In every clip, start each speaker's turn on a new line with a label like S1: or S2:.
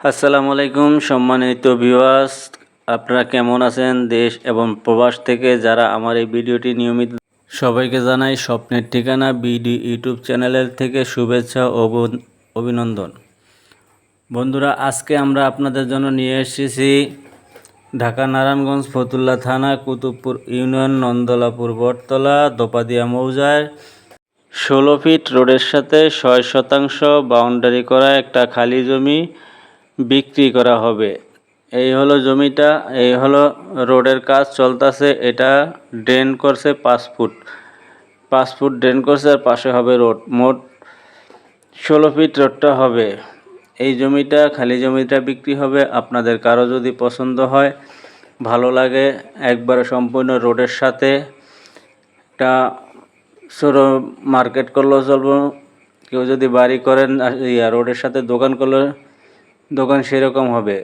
S1: আসসালামু আলাইকুম, সম্মানিত ভিউয়ার্স। আপনারা কেমন আছেন দেশ এবং প্রবাস থেকে যারা আমার এই ভিডিওটি নিয়মিত সবাইকে জানাই স্বপ্নের ঠিকানা বিডি ইউটিউব চ্যানেলের থেকে শুভেচ্ছা ও অভ- অভিনন্দন। বন্ধুরা, আজকে আমরা আপনাদের জন্য নিয়ে এসেছি ঢাকা নারায়ণগঞ্জ ফতুল্লা থানা কুতুবপুর ইউনিয়ন নন্দলাপুর বটতলা দোপাদিয়া মৌজায় ষোলো ফিট রোডের সাথে ছয় শতাংশ বাউন্ডারি করা একটা খালি জমি। বিক্রি করা হবে। এই হলো জমিটা, এই হলো রোডের কাজ চলতেছে। এটা ড্রেন করছে পাঁচ ফুট। পাঁচ ফুট ড্রেন করছে, আর পাশে হবে রোড। মোট ষোলো ফিট রোডটা হবে। এই জমিটা, খালি জমিটা বিক্রি হবে। আপনাদের কারও যদি পছন্দ হয়, ভালো লাগে, একবারে সম্পূর্ণ রোডের সাথে। একটা ছোটো মার্কেট করলেও চলবো। কেউ যদি বাড়ি করেন ইয়া, রোডের সাথে দোকান করলে দোকান সেরকম হবে।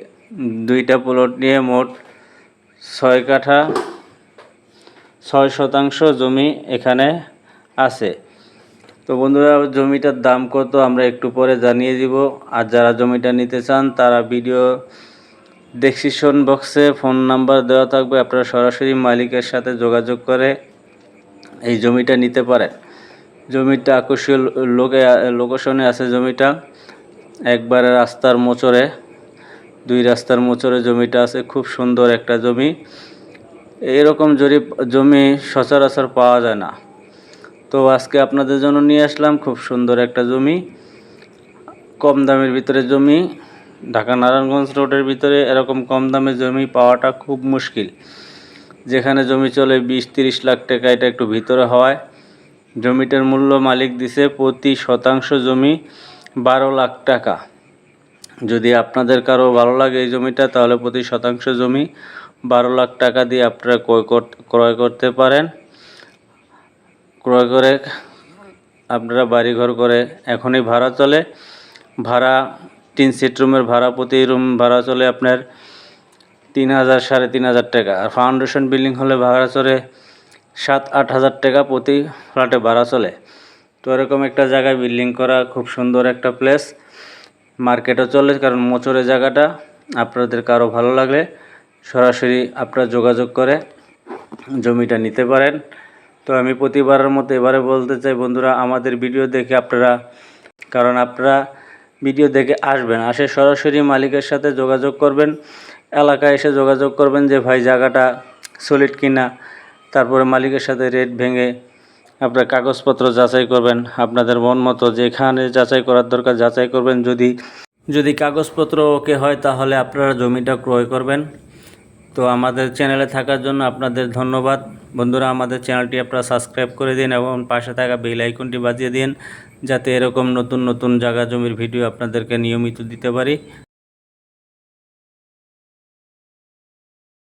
S1: দুইটা প্লট নিয়ে মোট ছয় কাঠা, ছয় শতাংশ জমি এখানে আছে। তো বন্ধুরা, জমিটার দাম কত আমরা একটু পরে জানিয়ে দিব। আর যারা জমিটা নিতে চান, তারা ভিডিও ডেসক্রিপশন বক্সে ফোন নাম্বার দেওয়া থাকবে। আপনারা সরাসরি মালিকের সাথে যোগাযোগ করে এই জমিটা নিতে পারেন। জমিটা আকর্ষীয় লোকে, লোকেশনে আছে জমিটা। একবারে রাস্তার মোচরে দুই রাস্তার মোচরে জমিটা আছে, খুব সুন্দর একটা জমি। এরকম জরিপ জমি সচরাচর পাওয়া যায় না। তো আজকে আপনাদের জন্য নিয়ে আসলাম খুব সুন্দর একটা জমি। কম দামের ভিতরে জমি, ঢাকা নারায়ণগঞ্জ রোডের ভিতরে এরকম কম দামে জমি পাওয়াটা খুব মুশকিল। যেখানে জমি চলে বিশ, তিরিশ লাখ টাকা, এটা একটু ভিতরে হওয়ায়। জমিটার মূল্য মালিক দিছে প্রতি শতাংশ জমি। বারো লাখ টাকা। যদি আপনাদের কারও ভালো লাগে এই জমিটা, তাহলে প্রতি শতাংশ জমি বারো লাখ টাকা দিয়ে আপনারা ক্রয় কর- ক্রয় করতে পারেন। ক্রয় করে আপনারা বাড়িঘর করে এখনই ভাড়া চলে। ভাড়া, তিন সিট রুমের ভাড়া, প্রতি রুম ভাড়া চলে আপনার তিন হাজার, সাড়ে তিন হাজার টাকা। আর ফাউন্ডেশন বিল্ডিং হলে ভাড়া চলে সাত, আট হাজার টাকা প্রতি ফ্ল্যাটে ভাড়া চলে। তো এরকম একটা জায়গায় বিল্ডিং করা খুব সুন্দর একটা প্লেস মার্কেটও চলে, কারণ মোচরে জায়গাটা আপনাদের কারও ভালো লাগলে সরাসরি আপনারা যোগাযোগ করে জমিটা নিতে পারেন। তো আমি প্রতিবারের মতো এবারে বলতে চাই, বন্ধুরা, আমাদের ভিডিও দেখে আপনারা, কারণ আপনারা ভিডিও দেখে আসবেন, আসে সরাসরি মালিকের সাথে যোগাযোগ করবেন, এলাকায় এসে যোগাযোগ করবেন যে, ভাই, জায়গাটা সলিড কিনা? তারপরে মালিকের সাথে রেট ভেঙে আপনার কাগজপত্র যাচাই করবেন, আপনাদের মন মতো যেখানে যাচাই করার দরকার যাচাই করবেন। যদি যদি কাগজপত্র ওকে হয় তাহলে আপনারা জমিটা ক্রয় করবেন। তো আমাদের চ্যানেলে থাকার জন্য আপনাদের ধন্যবাদ। বন্ধুরা, আমাদের চ্যানেলটি আপনারা সাবস্ক্রাইব করে দিন এবং পাশে থাকা বেল আইকনটি বাজিয়ে দিন, যাতে এরকম নতুন নতুন জায়গা জমির ভিডিও আপনাদেরকে নিয়মিত দিতে পারি।